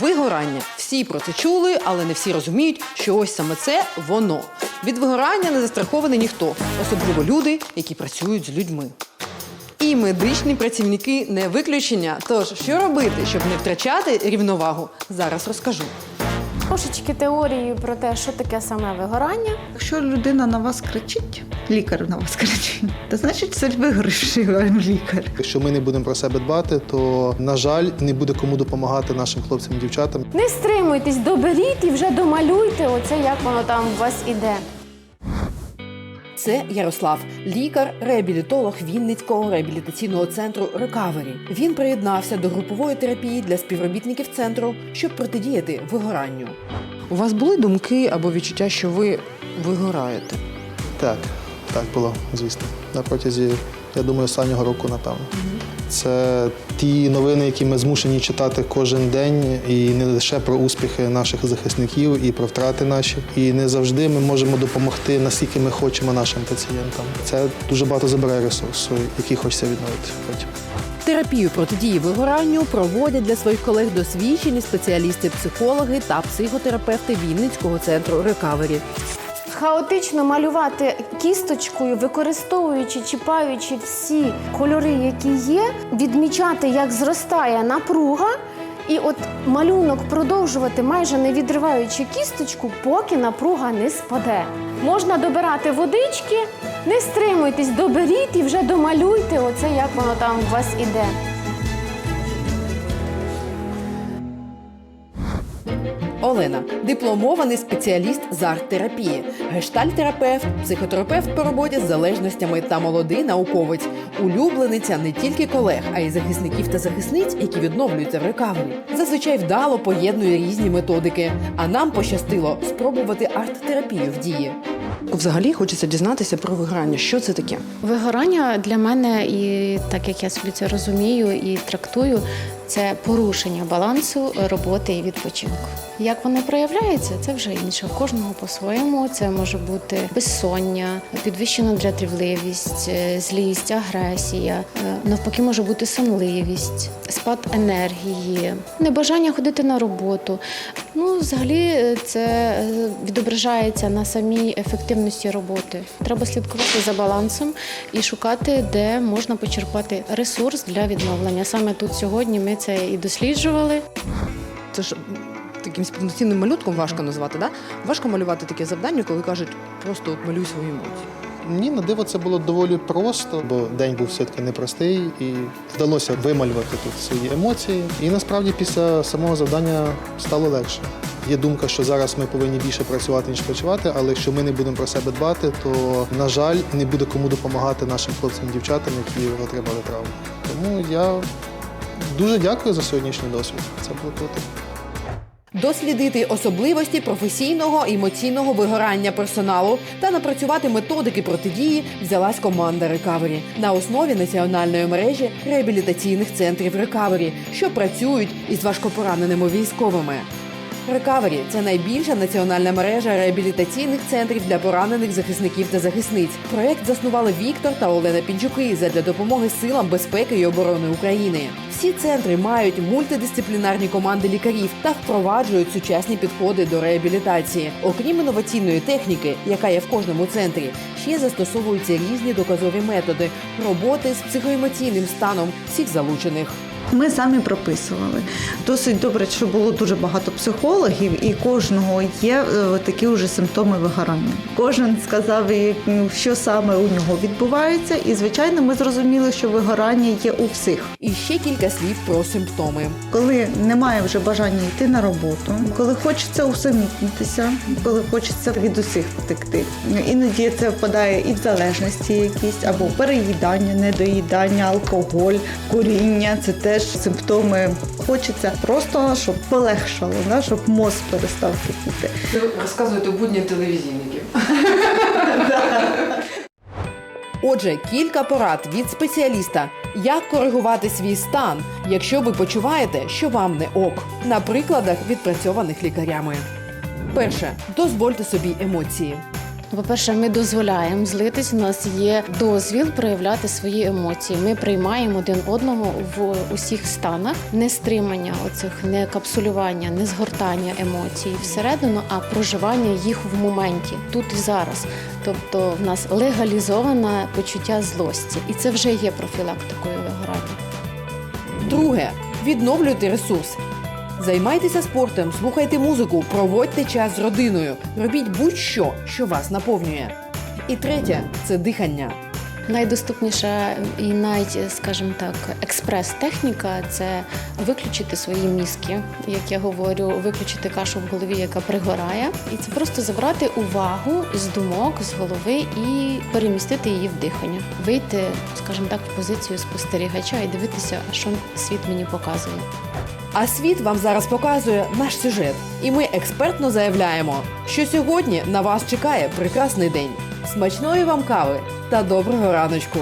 Вигорання. Всі про це чули, але не всі розуміють, що ось саме це воно. Від вигорання не застрахований ніхто, особливо люди, які працюють з людьми. І медичні працівники не виключення. Тож, що робити, щоб не втрачати рівновагу, зараз розкажу. Трошечки теорії про те, що таке саме вигорання. Якщо людина на вас кричить, лікар на вас кричить, то значить це вам лікар. Якщо ми не будемо про себе дбати, то на жаль, не буде кому допомагати нашим хлопцям і дівчатам. Не стримуйтесь, доберіть і вже домалюйте оце, як воно там у вас іде. Це Ярослав, лікар-реабілітолог Вінницького реабілітаційного центру Рекавері. Він приєднався до групової терапії для співробітників центру, щоб протидіяти вигоранню. У вас були думки або відчуття, що ви вигораєте? Так, так було, звісно. На протязі, я думаю, останнього року, напевно. Це ті новини, які ми змушені читати кожен день, і не лише про успіхи наших захисників і про втрати наші. І не завжди ми можемо допомогти наскільки ми хочемо нашим пацієнтам. Це дуже багато забирає ресурсу, який хочеться відновити потім. Терапію протидії вигоранню проводять для своїх колег досвідчені спеціалісти-психологи та психотерапевти Вінницького центру Рекавері. Хаотично малювати кісточкою, використовуючи, чіпаючи всі кольори, які є, відмічати, як зростає напруга, і от малюнок продовжувати, майже не відриваючи кісточку, поки напруга не спаде. Можна добирати водички, не стримуйтесь, доберіть і вже домалюйте оце, як воно там у вас іде. Олена дипломований спеціаліст з арт-терапії, гештальт-терапевт, психотерапевт по роботі з залежностями та молодий науковець, улюблениця не тільки колег, а й захисників та захисниць, які відновлюються в рекавері. Зазвичай вдало поєднує різні методики. А нам пощастило спробувати арт-терапію в дії. Взагалі хочеться дізнатися про виграння. Що це таке? Вигорання для мене, і так як я собі це розумію і трактую, це порушення балансу роботи і відпочинку. Як воно проявляється, це вже інше. Кожного по-своєму це може бути безсоння, підвищена дратівливість, е, злість, агресія. Е, Навпаки, може бути сонливість, спад енергії, небажання ходити на роботу. Ну, взагалі, е, це відображається на самій ефективності роботи. Треба слідкувати за балансом і шукати, де можна почерпати ресурс для відновлення. Саме тут сьогодні ми це і досліджували. Це ж таким повноцінним малютком важко назвати, да? Важко малювати таке завдання, коли кажуть, просто от малюй свої емоції. Ні, на диво це було доволі просто, бо день був все-таки непростий, і вдалося вималювати тут свої емоції. І насправді після самого завдання стало легше. Є думка, що зараз ми повинні більше працювати, ніж працювати, але якщо ми не будемо про себе дбати, то, на жаль, не буде кому допомагати нашим хлопцям і дівчатам, які отримали травму. Тому я дуже дякую за сьогоднішній досвід. Це було круто. Дослідити особливості професійного і емоційного вигорання персоналу та напрацювати методики протидії взялась команда Рекавері на основі національної мережі реабілітаційних центрів Рекавері, що працюють із важкопораненими військовими. Рекавері це найбільша національна мережа реабілітаційних центрів для поранених захисників та захисниць. Проект заснували Віктор та Олена Пінчуки задля допомоги силам безпеки і оборони України. Всі центри мають мультидисциплінарні команди лікарів та впроваджують сучасні підходи до реабілітації. Окрім інноваційної техніки, яка є в кожному центрі, ще застосовуються різні доказові методи роботи з психоемоційним станом всіх залучених. Ми самі прописували. Досить добре, що було дуже багато психологів, і кожного є е, такі вже симптоми вигорання. Кожен сказав, ну, що саме у нього відбувається, і звичайно, ми зрозуміли, що вигорання є у всіх. І ще кілька слів про симптоми. Коли немає вже бажання йти на роботу, коли хочеться усамітнитися, коли хочеться від усіх втекти. Іноді це впадає і в залежності якісь, або переїдання, недоїдання, алкоголь, куріння це теж симптоми. Хочеться просто, щоб полегшало, да, щоб мозк перестав кипіти. Розказуєте будні телевізійників. Отже, кілька порад від спеціаліста, як коригувати свій стан, якщо ви почуваєте, що вам не ок, на прикладах відпрацьованих лікарями. Перше, дозвольте собі емоції. По-перше, ми дозволяємо злитись. У нас є дозвіл проявляти свої емоції. Ми приймаємо один одного в усіх станах, не стримання оцих, не капсулювання, не згортання емоцій всередину, а проживання їх в моменті тут і зараз. Тобто в нас легалізоване почуття злості, і це вже є профілактикою вигорання. Друге відновлюйте ресурс. Займайтеся спортом, слухайте музику, проводьте час з родиною, робіть будь-що, що вас наповнює. І третє це дихання. Найдоступніша і навіть, скажімо так, експрес-техніка це виключити свої мізки, як я говорю, виключити кашу в голові, яка пригорає, і це просто забрати увагу з думок, з голови і перемістити її в дихання, вийти, скажімо так, в позицію спостерігача і дивитися, що світ мені показує. А світ вам зараз показує наш сюжет. І ми експертно заявляємо, що сьогодні на вас чекає прекрасний день. Смачної вам кави та доброго раночку!